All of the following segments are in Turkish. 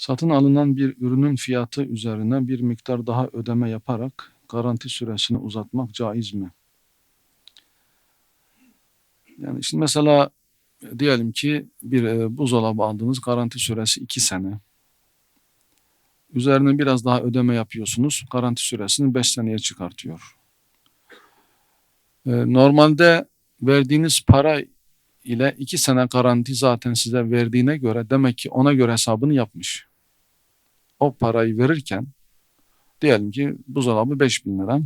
Satın alınan bir ürünün fiyatı üzerine bir miktar daha ödeme yaparak garanti süresini uzatmak caiz mi? Yani şimdi mesela diyelim ki bir e, buzdolabı aldınız garanti süresi 2 sene. Üzerine biraz daha ödeme yapıyorsunuz. Garanti süresini 5 seneye çıkartıyor. E, Normalde verdiğiniz para ile 2 sene garanti zaten size verdiğine göre demek ki ona göre hesabını yapmış. O parayı verirken diyelim ki buzdolabı 5000 lira.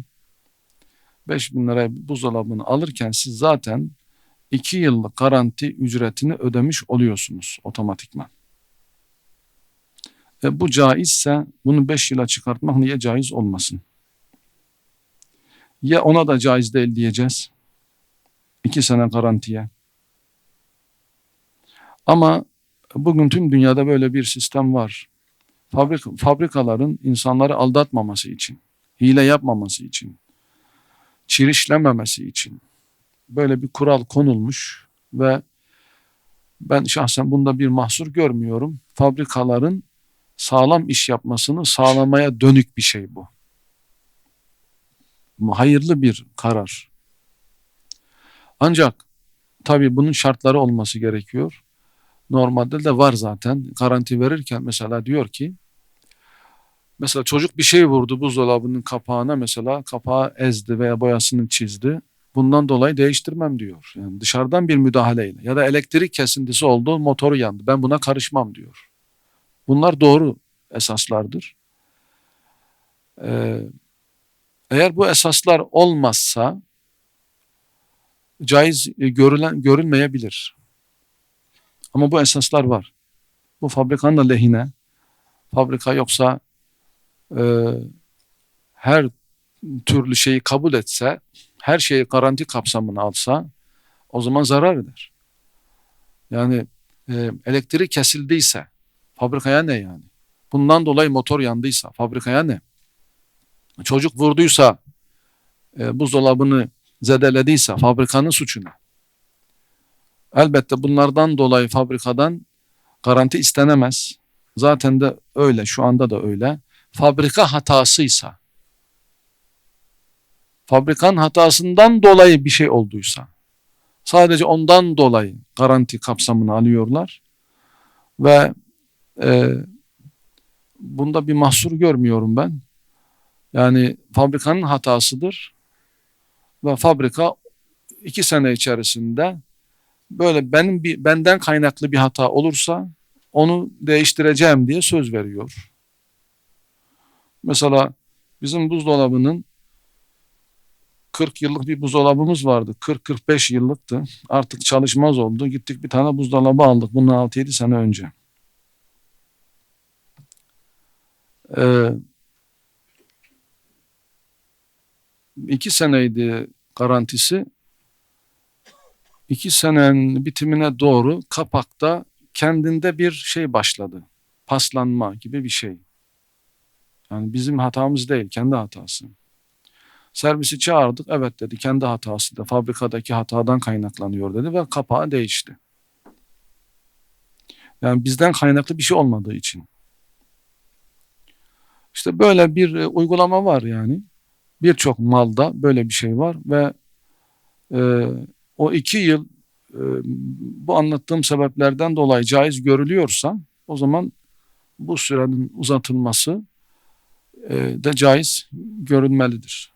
5000 liraya buzdolabını alırken siz zaten 2 yıllık garanti ücretini ödemiş oluyorsunuz otomatikman. E bu caizse bunu 5 yıla çıkartmak niye caiz olmasın? Ya ona da caiz değil diyeceğiz. 2 sene garantiye. Ama bugün tüm dünyada böyle bir sistem var. Fabrik, fabrikaların insanları aldatmaması için, hile yapmaması için, çirişlememesi için böyle bir kural konulmuş ve ben şahsen bunda bir mahsur görmüyorum. Fabrikaların sağlam iş yapmasını sağlamaya dönük bir şey bu. Hayırlı bir karar. Ancak tabii bunun şartları olması gerekiyor. Normalde de var zaten. Garanti verirken mesela diyor ki mesela çocuk bir şey vurdu buzdolabının kapağına mesela kapağı ezdi veya boyasını çizdi. Bundan dolayı değiştirmem diyor. Yani dışarıdan bir müdahaleyle ya da elektrik kesintisi oldu motoru yandı. Ben buna karışmam diyor. Bunlar doğru esaslardır. Ee, eğer bu esaslar olmazsa caiz e, görülen görülmeyebilir. Ama bu esaslar var. Bu fabrikanın da lehine. Fabrika yoksa e, her türlü şeyi kabul etse, her şeyi garanti kapsamına alsa o zaman zarar eder. Yani e, elektrik kesildiyse fabrikaya ne yani? Bundan dolayı motor yandıysa fabrikaya ne? Çocuk vurduysa e, buzdolabını zedelediyse fabrikanın suçu ne? Elbette bunlardan dolayı fabrikadan garanti istenemez. Zaten de öyle, şu anda da öyle. Fabrika hatasıysa, fabrikanın hatasından dolayı bir şey olduysa, sadece ondan dolayı garanti kapsamını alıyorlar ve e, bunda bir mahsur görmüyorum ben. Yani fabrikanın hatasıdır ve fabrika iki sene içerisinde böyle benim bir benden kaynaklı bir hata olursa onu değiştireceğim diye söz veriyor. Mesela bizim buzdolabının 40 yıllık bir buzdolabımız vardı. 40-45 yıllıktı. Artık çalışmaz oldu. Gittik bir tane buzdolabı aldık. Bundan 6-7 sene önce. Ee, iki seneydi garantisi. İki senenin bitimine doğru kapakta kendinde bir şey başladı. Paslanma gibi bir şey. Yani bizim hatamız değil, kendi hatası. Servisi çağırdık, evet dedi, kendi hatası da fabrikadaki hatadan kaynaklanıyor dedi ve kapağı değişti. Yani bizden kaynaklı bir şey olmadığı için. İşte böyle bir e, uygulama var yani. Birçok malda böyle bir şey var ve e, o iki yıl e, bu anlattığım sebeplerden dolayı caiz görülüyorsa o zaman bu sürenin uzatılması de caiz görülmelidir.